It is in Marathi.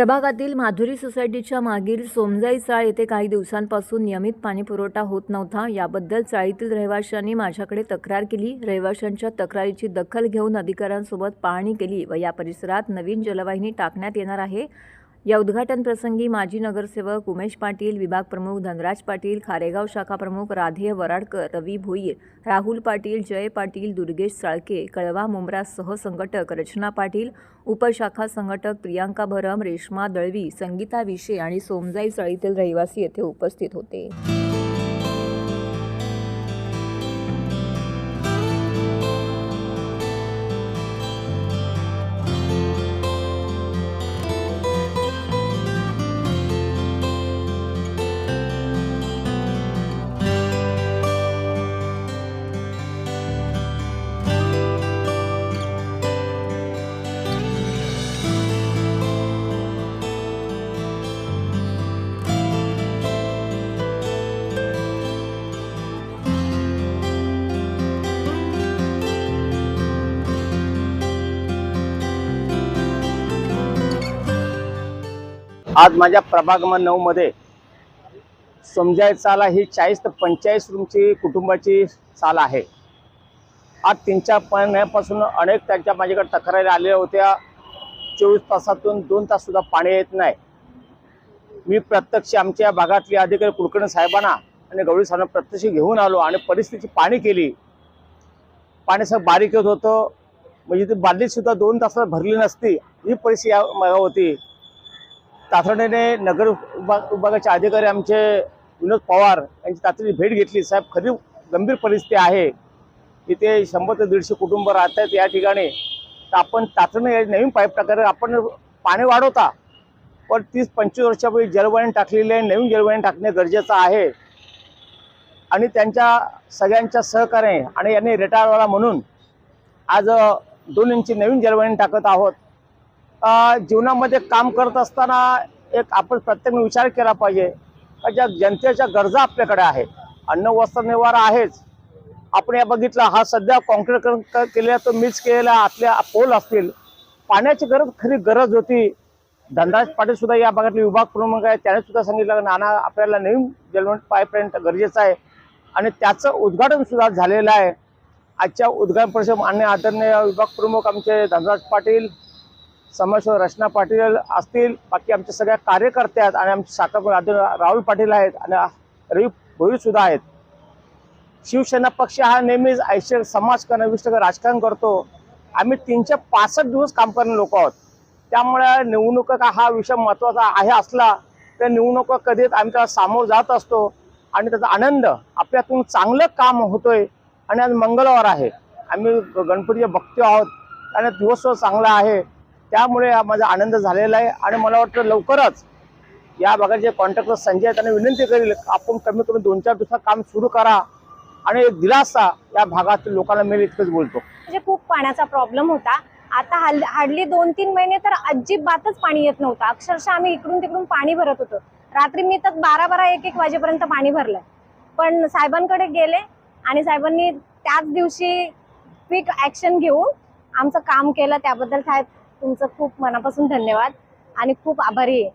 प्रभागातील माधुरी सोसायटीच्या मागील सोमजाई चाळ येथे काही दिवसांपासून नियमित पाणीपुरवठा होत नव्हता. याबद्दल चाळीतील रहिवाशांनी माझ्याकडे तक्रार केली. रहिवाशांच्या तक्रारीची दखल घेऊन अधिकाऱ्यांसोबत पाहणी केली व या परिसरात नवीन जलवाहिनी टाकण्यात येणार आहे. या उद्घाटन प्रसंगी माजी नगरसेवक उमेश पाटील विभाग प्रमुख धनराज पाटील खारेगाव शाखा प्रमुख राधेय वराडकर रवी भोईर राहुल पाटील जय पाटील दुर्गेश साळके कळवा मुंब्रा सहसंघटक रचना पाटील उपशाखा संघटक प्रियांका भरम रेश्मा दळवी संगीता विशे आणि सोमजाई चाळीतील रहिवासी येथे उपस्थित होते. आज माझ्या प्रभाग क्रमांक समजायचाला समजाय ही चाळीस ते पंचेचाळीस रूमची कुटुंबाची चाल आहे. आज तीन चार महिन्यापासून अनेक त्यांच्या माझ्याकडे तक्रारी आलेल्या होत्या. चोवीस तासातून दोन तास सुद्धा पाणी येत नाही. मी प्रत्यक्ष आमच्या भागातले अधिकारी कुलकर्णी साहेबांना आणि गवळी साहेबांना प्रत्यक्ष घेऊन आलो आणि परिस्थितीची पाणी केली. पाणी सगळं बारीक येत होतं. म्हणजे ती बादलीसुद्धा दोन तासात भरली नसती. ही परिस्थिती या- होती. तातडीने नगर विभाग विभागाचे अधिकारी आमचे विनोद पवार यांची तातडीने भेट घेतली. साहेब खरी गंभीर परिस्थिती आहे. इथे शंभर ते दीडशे कुटुंब राहत आहेत या ठिकाणी तर आपण तातडीने नवीन पाईप टाकायला आपण पाणी वाढवता. पण तीस पंचवीस वर्षापूर्वी जलवाहिनी टाकलेली आहे. नवीन जलवाहिनी टाकणे गरजेचं आहे. आणि त्यांच्या सगळ्यांच्या सहकार्याने आणि यांनी रिटायरवाला म्हणून आज दोन इंची नवीन जलवाहिनी टाकत आहोत. जीवनामध्ये काम करत असताना एक आपण प्रत्येक विचार केला पाहिजे का ज्या जनतेच्या गरजा आपल्याकडे आहेत अन्न वस्त्र निवारा आहेच. आपण या बघितलं हा सध्या कॉन्क्रीट केलेला तो मिक्स केलेला आपल्या पोल असतील. पाण्याची गरज खरी गरज होती. धनराज पाटील सुद्धा या भागातले विभाग प्रमुख आहे त्याने सुद्धा सांगितलं नाना आपल्याला नवीन जलवण पाईपलाईन गरजेचं आहे. आणि त्याचं उद्घाटन सुद्धा झालेलं आहे. आजच्या उद्घाटन परिषद मान्य आदरणीय विभाग प्रमुख आमचे धनराज पाटील समाजसेवक रचना पाटील असतील बाकी आमच्या सगळ्या कार्यकर्त्या आहेत आणि आमचे शाखा राहुल पाटील आहेत आणि रवी भोईर सुद्धा आहेत. शिवसेना पक्ष हा नेहमीच ऐश्वर समाज कनिष्ठ राजकारण करतो. आम्ही तीनशे पासष्ट दिवस काम करणारे लोक आहोत. त्यामुळे निवडणुका हा विषय महत्त्वाचा आहे असला तर निवडणुका कधीच आम्ही त्याला सामोर जात असतो आणि त्याचा आनंद आपल्यातून चांगलं काम होतोय आणि आज मंगळवार आहे. आम्ही ग- गणपतीचे भक्त आहोत आणि दिवस चांगला आहे. त्यामुळे हा माझा आनंद झालेला आहे आणि मला वाटतं लवकरच या भागाचे कॉन्ट्रॅक्टर संजय त्यांना विनंती करेल आपण कमीत कमी दोन चार दिवसात काम सुरू करा आणि एक दिलासा या भागातील लोकांना मिळेल इतकंच बोलतो. म्हणजे खूप पाण्याचा प्रॉब्लेम होता. आता हार्डली दोन तीन महिने तर अजिबातच पाणी येत नव्हतं. अक्षरशः आम्ही इकडून तिकडून पाणी भरत होतो. रात्री मी तर बारा बारा एक एक वाजेपर्यंत पाणी भरलंय पण साहेबांकडे गेले आणि साहेबांनी त्याच दिवशी क्विक ऍक्शन घेऊन आमचं काम केलं. त्याबद्दल साहेब तुमचं खूप मनापासून धन्यवाद आणि खूप आभारी आहे.